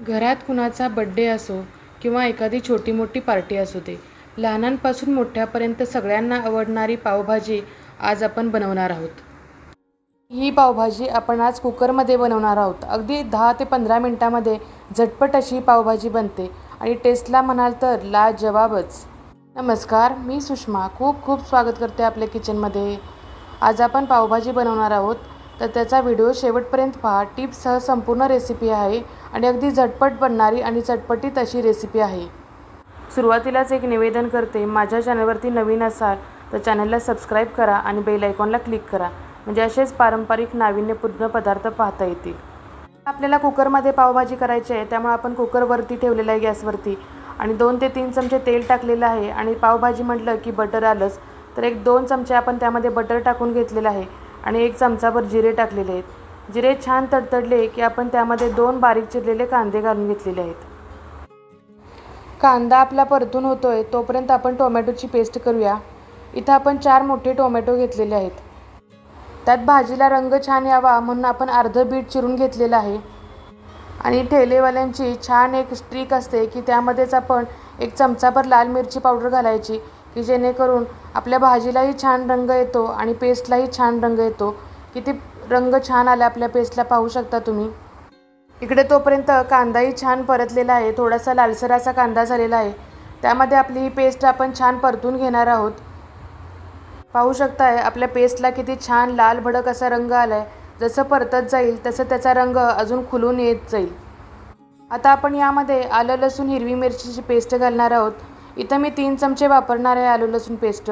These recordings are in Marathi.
घरात कुणाचा बड्डे असो किंवा एखादी छोटी मोठी पार्टी असू दे लहानांपासून मोठ्यापर्यंत सगळ्यांना आवडणारी पावभाजी आज आपण बनवणार आहोत. ही पावभाजी आपण आज कुकरमध्ये बनवणार आहोत. अगदी दहा ते पंधरा मिनटामध्ये झटपट अशी पावभाजी बनते आणि टेस्टला म्हणाल तर लाजवाबच. नमस्कार मी सुषमा. खूप खूप स्वागत करते आपल्या किचनमध्ये आज आपण पावभाजी बनवणार आहोत. तर त्याचा व्हिडिओ शेवटपर्यंत पहा. टिप्ससह संपूर्ण रेसिपी आहे. आणि अगदी झटपट बनणारी आणि चटपटीत अशी रेसिपी आहे. सुरुवातीलाच एक निवेदन करते माझ्या चॅनलवरती नवीन असाल तर चॅनलला सबस्क्राईब करा आणि बेल आयकॉनला क्लिक करा. म्हणजे असेच पारंपरिक नाविन्यपूर्ण पदार्थ पाहता येतील. आपल्याला कुकरमध्ये पावभाजी करायची आहे त्यामुळे आपण कुकरवरती ठेवलेलं आहे गॅसवरती. आणि दोन ते तीन चमचे तेल टाकलेलं आहे आणि पावभाजी म्हटलं की बटर आलंच. तर एक दोन चमचे आपण त्यामध्ये बटर टाकून घेतलेलं आहे आणि एक चमचाभर जिरे टाकलेले आहेत. जिरे छान तडतडले की आपण त्यामध्ये दोन बारीक चिरलेले कांदे घालून घेतलेले आहेत. कांदा आपला परतून होतोय तोपर्यंत आपण टोमॅटोची पेस्ट करूया. इथं आपण चार मोठे टोमॅटो घेतलेले आहेत. त्यात भाजीला रंग छान यावा म्हणून आपण अर्धं बीट चिरून घेतलेलं आहे. आणि ठेलेवाल्यांची छान एक स्ट्रीक असते की त्यामध्येच आपण एक चमचाभर लाल मिरची पावडर घालायची की जेणेकरून आपल्या भाजीलाही छान रंग येतो आणि पेस्टलाही छान रंग येतो. किती रंग छान आला आपल्या पेस्टला पाहू शकता तुम्ही. इकडे तोपर्यंत कांदाही छान परतलेला आहे. थोडासा लालसर असा कांदा झालेला आहे. त्यामध्ये आपली ही पेस्ट आपण छान परतून घेणार आहोत. पाहू शकताय आपल्या पेस्टला किती छान लाल भडक असा रंग आला आहे जसं परतत जाईल तसं त्याचा रंग अजून खुलून येत जाईल. आता आपण यामध्ये आलं लसूण हिरवी मिरचीची पेस्ट घालणार आहोत. इथं मी तीन चमचे वापरणार आहे आलं लसूण पेस्ट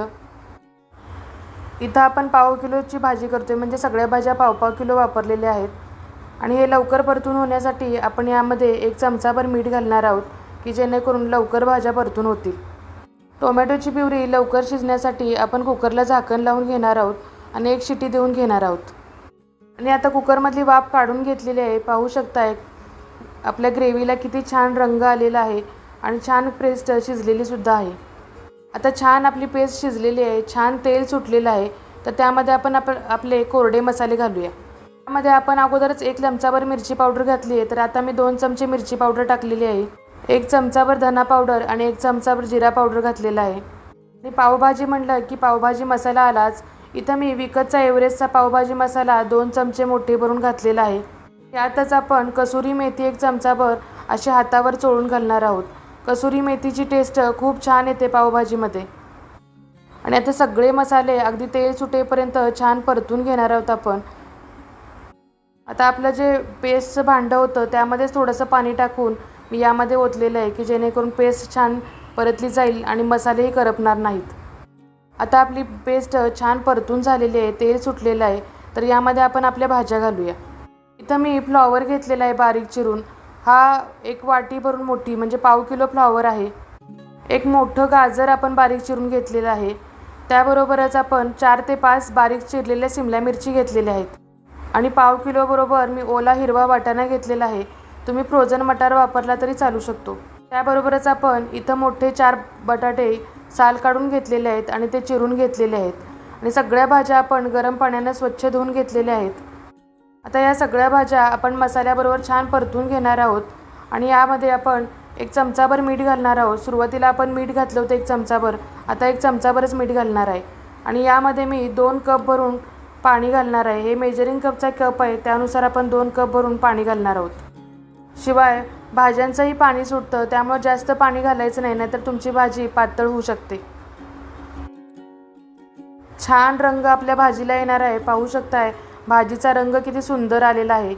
इथं आपण पाव किलोची भाजी करतो आहे म्हणजे सगळ्या भाज्या पाव पाव किलो वापरलेल्या आहेत. आणि हे लवकर परतून होण्यासाठी आपण यामध्ये एक चमचाभर मीठ घालणार आहोत की जेणेकरून लवकर भाज्या परतून होतील. टोमॅटोची प्युरी लवकर शिजण्यासाठी आपण कुकरला झाकण लावून घेणार आहोत आणि एक शिटी देऊन घेणार आहोत. आणि आता कुकरमधली वाफ काढून घेतलेली आहे. पाहू शकताय आपल्या ग्रेव्हीला किती छान रंग आलेला आहे आणि छान पेस्ट शिजलेली सुद्धा आहे. आता छान आपली पेस्ट शिजलेली आहे छान तेल सुटलेलं आहे तर त्यामध्ये आपण आप आपले कोरडे मसाले घालूया. त्यामध्ये आपण अगोदरच एक चमचाभर मिरची पावडर घातली आहे तर आता मी दोन चमचे मिरची पावडर टाकलेली आहे एक चमचाभर धना पावडर आणि एक चमचाभर जिरा पावडर घातलेला आहे. आणि पावभाजी म्हटलं की पावभाजी मसाला आलाच इथं मी विकतचा एव्हरेस्टचा पावभाजी मसाला दोन चमचे मोठे भरून घातलेला आहे. त्यातच आपण कसुरी मेथी एक चमचाभर अशी हातावर चोळून घालणार आहोत. कसुरी मेथीची टेस्ट खूप छान येते पावभाजीमध्ये. आणि आता सगळे मसाले अगदी तेल सुटेपर्यंत छान परतून घेणार आहोत आपण. आता आपलं जे पेस्टचं भांडं होतं त्यामध्येच थोडंसं पाणी टाकून मी यामध्ये ओतलेलं आहे की जेणेकरून पेस्ट छान परतली जाईल आणि मसालेही करपणार नाहीत. आता आपली पेस्ट छान परतून झालेली आहे तेल सुटलेलं आहे तर यामध्ये आपण आपल्या भाज्या घालूया. इथं मी फ्लॉवर घेतलेला आहे बारीक चिरून. हा एक वाटी भरून मोठी म्हणजे पाव किलो फ्लॉवर आहे. एक मोठं गाजर आपण बारीक चिरून घेतलेलं आहे. त्याबरोबरच आपण चार ते पाच बारीक चिरलेल्या सिमला मिरची घेतलेल्या आहेत. आणि पाव किलोबरोबर मी ओला हिरवा वाटाणा घेतलेला आहे. तुम्ही फ्रोझन मटार वापरला तरी चालू शकतो. त्याबरोबरच आपण इथं मोठे चार बटाटे साल काढून घेतलेले आहेत आणि ते चिरून घेतलेले आहेत. आणि सगळ्या भाज्या आपण गरम पाण्यानं स्वच्छ धुवून घेतलेल्या आहेत. आता या सगळ्या भाज्या आपण मसाल्याबरोबर छान परतून घेणार आहोत. आणि यामध्ये आपण एक चमचाभर मीठ घालणार आहोत. सुरुवातीला आपण मीठ घातलं होतं एक चमचाभर. आता एक चमचाभरच मीठ घालणार आहे. आणि यामध्ये मी दोन कप भरून पाणी घालणार आहे. हे मेजरिंग कपचा कप आहे. त्यानुसार आपण दोन कप भरून पाणी घालणार आहोत. शिवाय भाज्यांचंही पाणी सुटतं. त्यामुळे जास्त पाणी घालायचं नाही नाहीतर तुमची भाजी पातळ होऊ शकते. छान रंग आपल्या भाजीला येणार आहे. पाहू शकताय. भाजीचा रंग किती सुंदर आलेला आहे.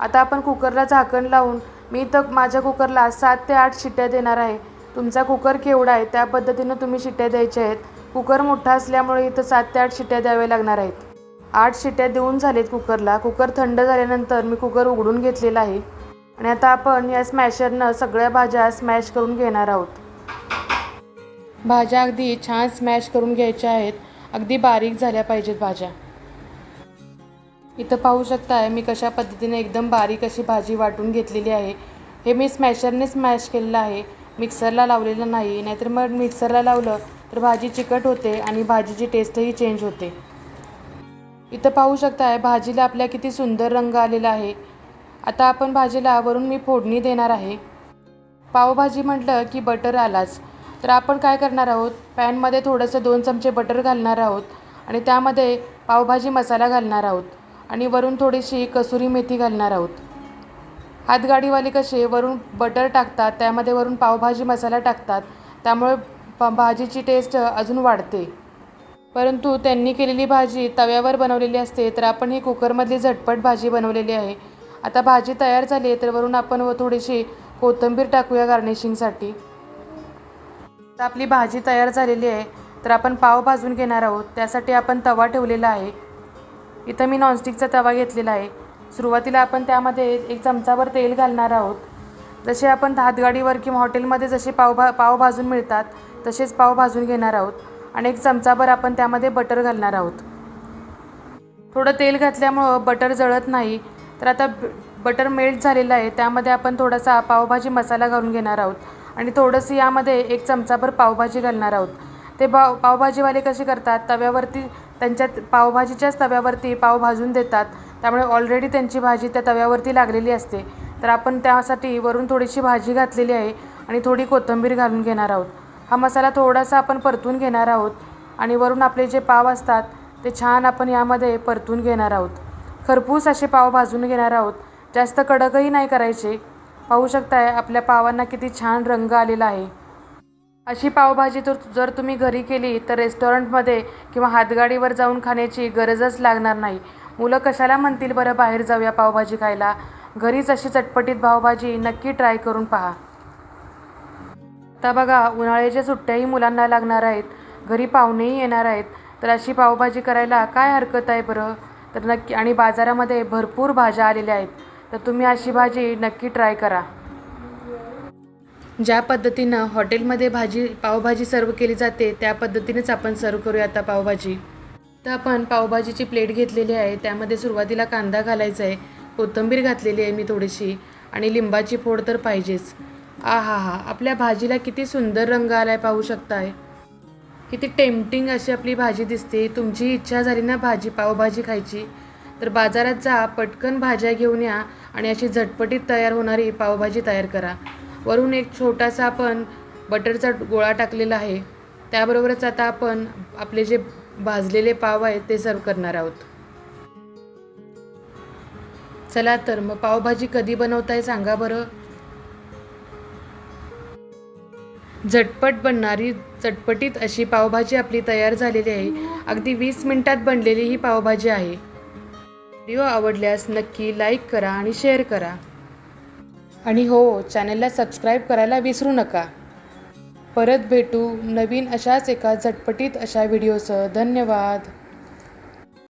आता आपण कुकरला झाकण लावून मी तर माझ्या कुकरला सात ते आठ शिट्ट्या देणार आहे. तुमचा कुकर केवढा आहे त्या पद्धतीनं तुम्ही शिट्ट्या द्यायच्या आहेत. कुकर मोठा असल्यामुळे इथं सात ते आठ शिट्ट्या द्याव्या लागणार आहेत. आठ शिट्ट्या देऊन झालेत कुकरला. कुकर थंड झाल्यानंतर मी कुकर उघडून घेतलेला आहे. आणि आता आपण या स्मॅशरनं सगळ्या भाज्या स्मॅश करून घेणार आहोत. भाज्या अगदी छान स्मॅश करून घ्यायच्या आहेत. अगदी बारीक झाल्या पाहिजेत भाज्या. इथं पाहू शकताय मी कशा पद्धतीने एकदम बारीक अशी भाजी वाटून घेतलेली आहे. हे मी स्मॅशरने स्मॅश केलेलं आहे. मिक्सरला लावलेलं नाही नाहीतर मग मिक्सरला लावलं तर भाजी चिकट होते आणि भाजीची टेस्टही चेंज होते. इथं पाहू शकताय भाजीला आपल्या किती सुंदर रंग आलेला आहे. आता आपण भाजीला वरून मी फोडणी देणार आहे. पावभाजी म्हटलं की बटर आलाच. तर आपण काय करणार आहोत? पॅनमध्ये थोडंसं दोन चमचे बटर घालणार आहोत आणि त्यामध्ये पावभाजी मसाला घालणार आहोत. आणि वरून थोडीशी कसुरी मेथी घालणार आहोत. हातगाडीवाले कसे वरून बटर टाकतात त्यामध्ये वरून पावभाजी मसाला टाकतात. त्यामुळे प भाजीची टेस्ट अजून वाढते. परंतु त्यांनी केलेली भाजी तव्यावर बनवलेली असते तर आपण ही कुकरमधली झटपट भाजी बनवलेली आहे. आता भाजी तयार झाली आहे तर वरून आपण व थोडीशी कोथिंबीर टाकूया गार्निशिंगसाठी आता आपली भाजी तयार झालेली आहे तर आपण पाव भाजून घेणार आहोत. त्यासाठी आपण तवा ठेवलेला आहे. इथं मी नॉनस्टिकचा तवा घेतलेला आहे. सुरुवातीला आपण त्यामध्ये एक चमचाभर तेल घालणार आहोत. जसे आपण हातगाडीवर किंवा हॉटेलमध्ये जसे पाव भा पाव भाजून मिळतात तसेच पाव भाजून घेणार आहोत आणि एक चमचाभर आपण त्यामध्ये बटर घालणार आहोत. थोडं तेल घातल्यामुळं बटर जळत नाही. तर आता बटर मेल्ट झालेलं आहे. त्यामध्ये आपण थोडासा पावभाजी मसाला घालून घेणार आहोत आणि थोडंसं यामध्ये एक चमचाभर पावभाजी घालणार आहोत. ते पाव पावभाजीवाले कसे करतात? तव्यावरती त्यांच्या पावभाजीच्याच तव्यावरती पाव भाजून देतात. त्यामुळे ऑलरेडी त्यांची भाजी त्या तव्यावरती लागलेली असते. तर आपण त्यासाठी वरून थोडीशी भाजी घातलेली आहे आणि थोडी कोथिंबीर घालून घेणार आहोत. हा मसाला थोडासा आपण परतून घेणार आहोत आणि वरून आपले जे पाव असतात ते छान आपण यामध्ये परतून घेणार आहोत. खरपूस असे पाव भाजून घेणार आहोत. जास्त कडकही नाही करायचे. पाहू शकताय आपल्या पावांना किती छान रंग आलेला आहे. अशी पावभाजी तर जर तुम्ही घरी केली तर रेस्टॉरंटमध्ये किंवा हातगाडीवर जाऊन खाण्याची गरजच लागणार नाही. मुलं कशाला म्हणतील बरं बाहेर जाऊया पावभाजी खायला? घरीच अशी चटपटीत पावभाजी नक्की ट्राय करून पहा. आता बघा उन्हाळ्याच्या सुट्ट्याही मुलांना लागणार आहेत. घरी पाहुणेही येणार आहेत. तर अशी पावभाजी करायला काय हरकत आहे बरं? तर नक्की आणि बाजारामध्ये भरपूर भाज्या आलेल्या आहेत. तर तुम्ही अशी भाजी नक्की ट्राय करा. ज्या पद्धतीनं हॉटेलमध्ये भाजी पावभाजी सर्व केली जाते त्या पद्धतीनेच आपण सर्व करूया आता पावभाजी. तर आपण पावभाजीची प्लेट घेतलेली आहे त्यामध्ये सुरुवातीला कांदा घालायचा आहे कोथिंबीर घातलेली आहे मी थोडीशी आणि लिंबाची फोड तर पाहिजेच. आ हा हा आपल्या भाजीला किती सुंदर रंग आलाय पाहू शकताय. किती टेम्पटिंग अशी आपली भाजी दिसते तुमची इच्छा झाली ना भाजी पावभाजी खायची तर बाजारात जा पटकन भाज्या घेऊन या आणि अशी झटपटीत तयार होणारी पावभाजी तयार करा. वरून एक छोटासा आपण बटरचा गोळा टाकलेला आहे. त्याबरोबरच आता आपण आपले जे भाजलेले पाव आहेत ते सर्व करणार आहोत. चला तर मग पावभाजी कधी बनवताय सांगा बरं. झटपट बनणारी चटपटीत अशी पावभाजी आपली तयार झालेली आहे. अगदी वीस मिनिटात बनलेली ही पावभाजी आहे. व्हिडिओ आवडल्यास नक्की लाईक करा आणि शेअर करा. आणि हो चॅनलला सबस्क्राईब करायला विसरू नका. परत भेटू नवीन अशाच एका झटपटीत अशा व्हिडिओसह. धन्यवाद.